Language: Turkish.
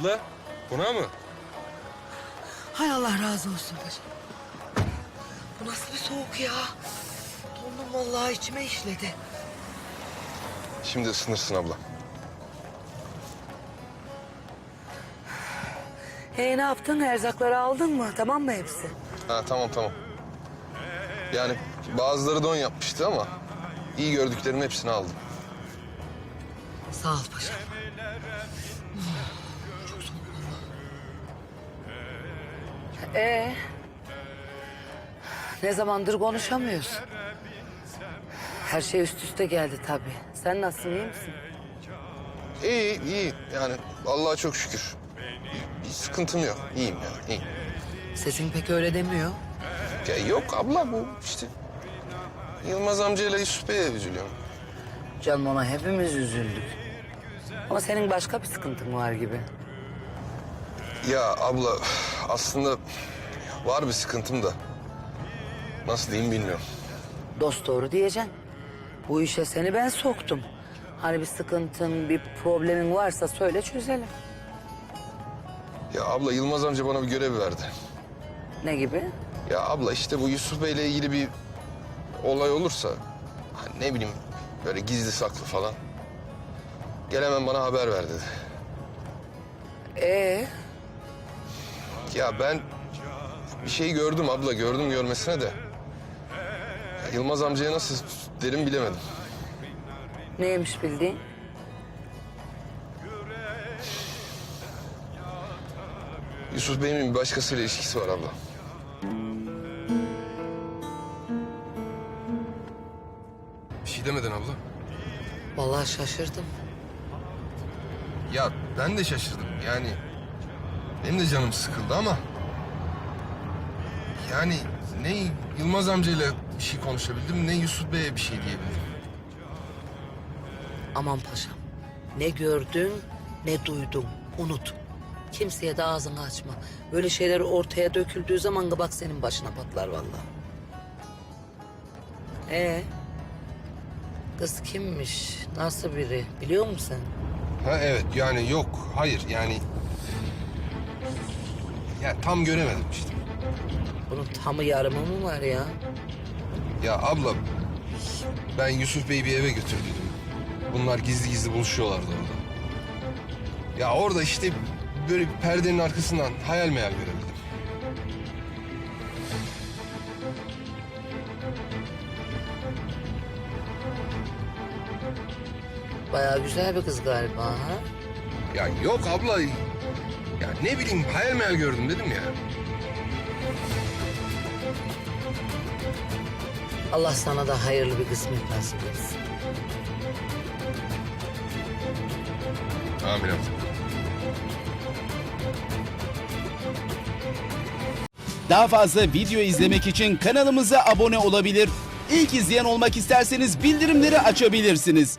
Abla, buna mı? Hay Allah razı olsun paşam. Bu nasıl bir soğuk ya? Dondum vallahi içime işledi. Şimdi ısınırsın abla. Hey ne yaptın? Erzakları aldın mı? Tamam mı hepsi? Ha tamam tamam. Yani bazıları don yapmıştı ama iyi gördüklerimin hepsini aldım. Sağ ol paşam. Ee, ne zamandır konuşamıyoruz. Her şey üst üste geldi tabii. Sen nasılsın, iyi misin? İyi iyi yani Allah'a çok şükür. Bir, bir sıkıntım yok. İyiyim yani iyiyim. Sesin pek öyle demiyor. Ya yok abla bu işte. Yılmaz amcayla Yusuf Bey'e üzülüyorum. Canım ona hepimiz üzüldük. Ama senin başka bir sıkıntın var gibi. Ya abla aslında var bir sıkıntım da. Nasıl diyeyim bilmiyorum. Dost doğru diyeceksin. Bu işe seni ben soktum. Hani bir sıkıntın, bir problemin varsa söyle çözelim. Ya abla Yılmaz amca bana bir görev verdi. Ne gibi? Ya abla işte bu Yusuf Bey'le ilgili bir olay olursa... hani ne bileyim böyle gizli saklı falan... Gel hemen bana haber ver dedi. Ee, Ya ben bir şey gördüm abla gördüm görmesine de... Yılmaz amcaya nasıl derim bilemedim. neymiş bildiğin? Yusuf Bey'in bir başkasıyla ilişkisi var abla. Bir şey demedin abla. Vallahi şaşırdım. Ya ben de şaşırdım yani. Benim de canım sıkıldı ama... Yani ne Yılmaz amcayla bir şey konuşabildim ne Yusuf Bey'e bir şey diyebildim. Aman paşam. Ne gördün ne duydun. Unut. Kimseye de ağzını açma. Böyle şeyler ortaya döküldüğü zaman da bak senin başına patlar vallahi. Ee, kız kimmiş? Nasıl biri? Biliyor musun sen? Ha evet yani yok hayır yani... Ya tam göremedim işte. Bunun tamı yarımı mı var ya? Ya abla ben Yusuf Bey'i bir eve götürdüm. Bunlar gizli gizli buluşuyorlardı orada. Ya orada işte böyle bir perdenin arkasından hayal meyal görebildim. Bayağı güzel bir kız galiba ha? Ya yok abla. Ya ne bileyim hayal meyal gördüm dedim ya. Allah sana da hayırlı bir kısmet nasip etsin. Amin abla. Daha fazla video izlemek için kanalımıza abone olabilir. İlk izleyen olmak isterseniz bildirimleri açabilirsiniz.